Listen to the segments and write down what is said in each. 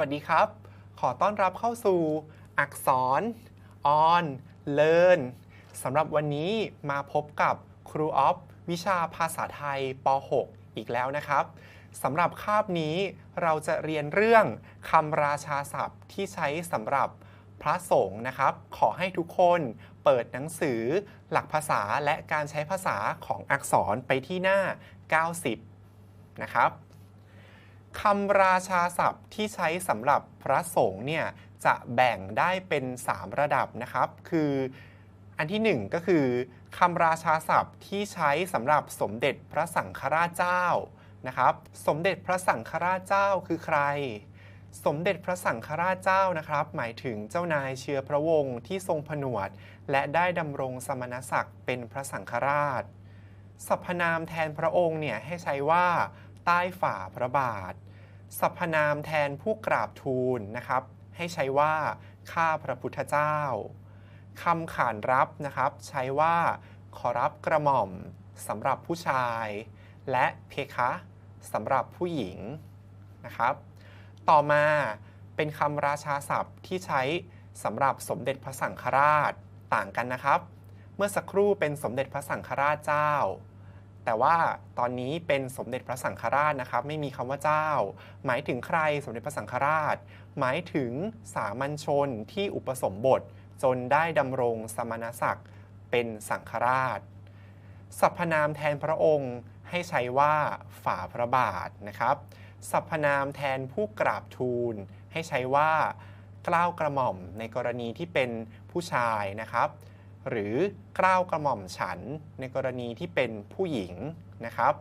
วัสดีครับ ขอต้อนรับเข้าสู่ อักษร on learn สำหรับวันนี้มาพบกับครูออฟวิชาภาษาไทยป .6 อีกแล้วนะครับสำหรับคาบนี้เราจะเรียนเรื่องคำราชาศัพท์ที่ใช้สำหรับพระสงฆ์นะครับ ขอให้ทุกคนเปิดหนังสือหลักภาษาและการใช้ภาษาของอักษรไปที่หน้า 90 นะครับ คำราชาศัพท์ที่ใช้สำหรับพระสงฆ์เนี่ยจะแบ่งได้เป็น 3 ระดับนะครับ คืออันที่ 1 ก็คือคำราชาศัพท์ที่ใช้สำหรับสมเด็จพระสังฆราชเจ้านะครับ สมเด็จพระสังฆราชเจ้าคือใคร สมเด็จพระสังฆราชเจ้านะครับ หมายถึงเจ้านายเชื้อพระวงศ์ที่ทรงผนวด และได้ดำรงสมณศักดิ์เป็นพระสังฆราชสรรพนามแทนพระองค์เนี่ยให้ใช้ว่าใต้ฝ่าพระบาท สรรพนามแทนผู้กราบทูลนะครับ ให้ใช้ว่าข้าพระพุทธเจ้าคำขานรับนะครับ ใช้ว่าขอรับกระหม่อมสำหรับผู้ชาย และเพคะสำหรับผู้หญิงนะครับ ต่อมาเป็นคำราชาศัพท์ที่ใช้สำหรับสมเด็จพระสังฆราชต่างกันนะครับ เมื่อสักครู่เป็นสมเด็จพระสังฆราชเจ้า แต่ว่าตอนนี้เป็นสมเด็จพระสังฆราชนะครับ ไม่มีคำว่าเจ้า หมายถึงใครสมเด็จพระสังฆราช หมายถึงสามัญชนที่อุปสมบท จนได้ดำรงสมณศักดิ์เป็นสังฆราชสรรพนามแทนพระองค์ให้ใช้ว่าฝ่าพระบาทนะครับสรรพนามแทนผู้กราบทูล ให้ใช้ว่ากล้าวกระหม่อมในกรณีที่เป็นผู้ชายนะครับ หรือกล้าวกระหม่อมฉัน ในกรณีที่เป็นผู้หญิงนะครับ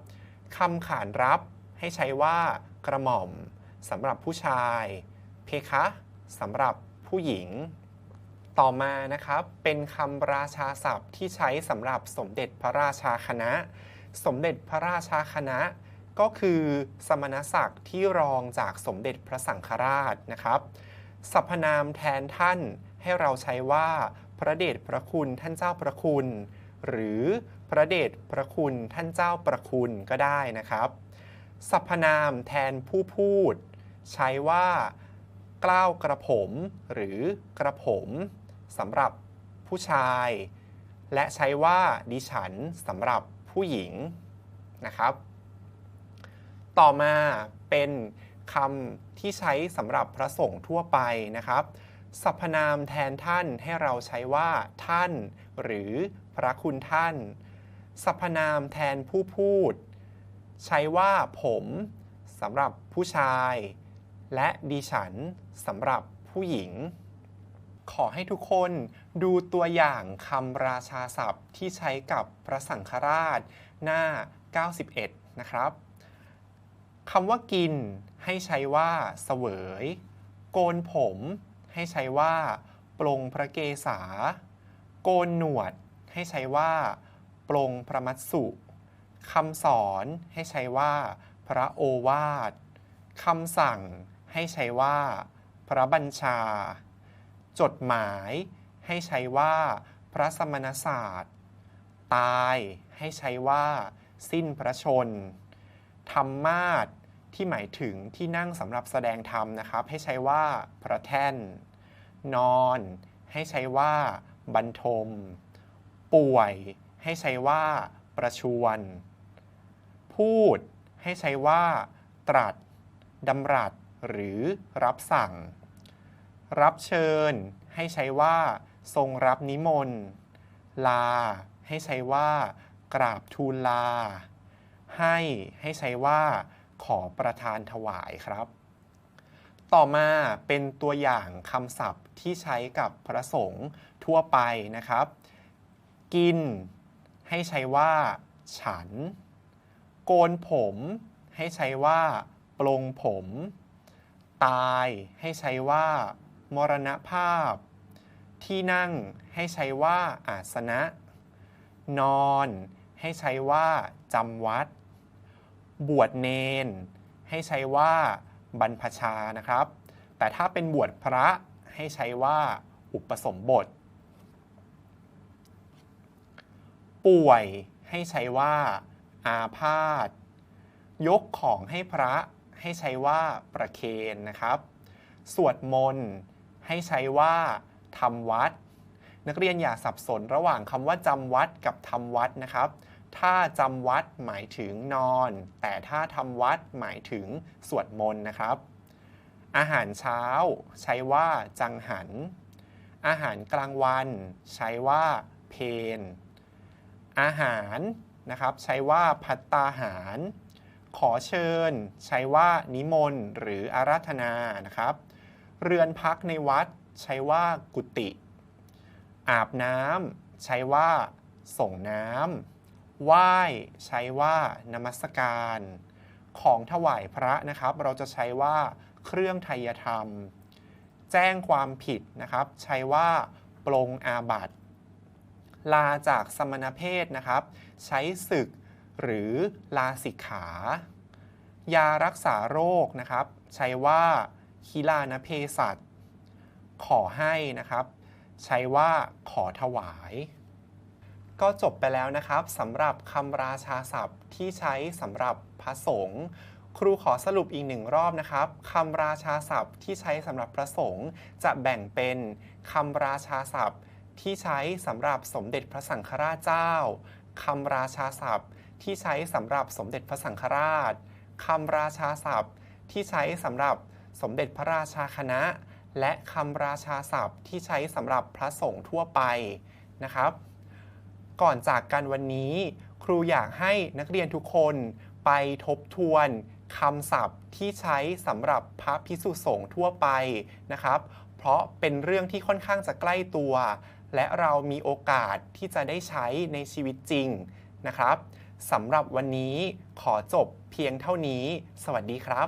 คำขานรับให้ใช้ว่ากระหม่อมสำหรับผู้ชาย เพคะสำหรับผู้หญิง ต่อมานะครับเป็นคำราชาศัพท์ที่ใช้สำหรับสมเด็จพระราชาคณะ สมเด็จพระราชาคณะ ก็คือสมณศักดิ์ที่รองจากสมเด็จพระสังฆราชนะครับสรรพนามแทนท่านให้เราใช้ว่า พระเดชพระคุณท่านเจ้าประคุณ หรือพระเดชพระคุณท่านเจ้าประคุณก็ได้นะครับสรรพนามแทนผู้พูด ใช้ว่ากล้าวกระผม หรือกระผมสำหรับผู้ชาย และใช้ว่าดิฉันสำหรับผู้หญิงนะครับ ต่อมาเป็นคำที่ใช้สำหรับพระสงฆ์ทั่วไปนะครับ สรรพนามแทนท่านให้เราใช้ว่า ท่าน หรือพระคุณท่าน สรรพนามแทนผู้พูด ใช้ว่าผมสำหรับผู้ชาย และดิฉันสำหรับผู้หญิง ขอให้ทุกคนดูตัวอย่างคำราชาศัพท์ที่ใช้กับพระสังฆราชหน้า 91 นะครับคำว่ากินให้ใช้ว่าเสวย โกนผม ให้ใช้ว่าปลงพระเกศา โกนหนวด ให้ใช้ว่าปลงพระมัตสุคำสอนให้ใช้ว่า พระโอวาทคำสั่งให้ใช้ว่า พระบัญชา จดหมายให้ใช้ว่า พระสมณศาสตร์ ตายให้ใช้ว่า สิ้นพระชนธรรมาท ที่หมายถึงที่นั่งสำหรับแสดงธรรมนะครับ ให้ใช้ว่าพระแท่น นอน ให้ใช้ว่าบรรทม ป่วย ให้ใช้ว่าประชวน พูด ให้ใช้ว่า ตรัสดำรัส หรือรับสั่ง รับเชิญ ให้ใช้ว่า ทรงรับนิมนต์ ลา ให้ใช้ว่า กราบทูลลา ให้ ให้ใช้ว่า ขอประทานถวายครับ ต่อมาเป็นตัวอย่างคำศัพท์ที่ใช้กับพระสงฆ์ทั่วไปนะครับ กิน ให้ใช้ว่า ฉัน โกนผม ให้ใช้ว่าปลงผม ตายให้ใช้ว่า มรณภาพ ที่นั่งให้ใช้ว่าอาสนะ นอน ให้ใช้ว่าจำวัด บวชเนน ให้ใช้ว่าบรรพชานะครับ แต่ถ้าเป็นบวชพระให้ใช้ว่าอุปสมบท ป่วยให้ใช้ว่า อาพาธยกของให้พระให้ใช้ว่าประเคนนะครับ สวดมนต์ให้ใช้ว่าทำวัด นักเรียนอย่าสับสนระหว่างคำว่าจำวัดกับทำวัดนะครับ ถ้าจำวัดหมายถึงนอน แต่ถ้าทำวัดหมายถึงสวดมนต์นะครับ อาหารเช้า ใช้ว่าจังหัน อาหารกลางวัน ใช้ว่าเพน อาหารนะครับ ใช้ว่าพัตตาหาร ขอเชิญ ใช้ว่านิมนต์หรืออาราธนานะครับ เรือนพักในวัด ใช้ว่ากุฏิอาบน้ำใช้ว่าส่งน้ำ ไหว้ใช้ว่านมัสการ ของถวายพระนะครับ เราจะใช้ว่าเครื่องไทยธรรม แจ้งความผิดนะครับ ใช้ว่าปรงอาบัติลาจากสมณเพศนะครับ ใช้ศึกหรือลาสิกขา ยารักษาโรคนะครับ ใช้ว่าคิลานเพสัตขอให้นะครับ ใช้ว่าขอถวาย ก็จบไปแล้วนะครับสำหรับคำราชาศัพท์ที่ใช้สำหรับพระสงฆ์ครูขอสรุปอีกหนึ่งรอบนะครับคำราชาศัพท์ที่ใช้สำหรับพระสงฆ์จะแบ่งเป็นคำราชาศัพท์ที่ใช้สำหรับสมเด็จพระสังฆราชเจ้าคำราชาศัพท์ที่ใช้สำหรับสมเด็จพระสังฆราชคำราชาศัพท์ที่ใช้สำหรับสมเด็จพระราชาคณะ และคำราชาศัพท์ที่ใช้สำหรับพระสงฆ์ทั่วไปนะครับ ก่อนจากกันวันนี้ ครูอยากให้นักเรียนทุกคนไปทบทวนคำศัพท์ที่ใช้สำหรับพระพิสุสงฆ์ทั่วไปนะครับ เพราะเป็นเรื่องที่ค่อนข้างจะใกล้ตัว และเรามีโอกาสที่จะได้ใช้ในชีวิตจริงนะครับสำหรับวันนี้ขอจบเพียงเท่านี้ สวัสดีครับ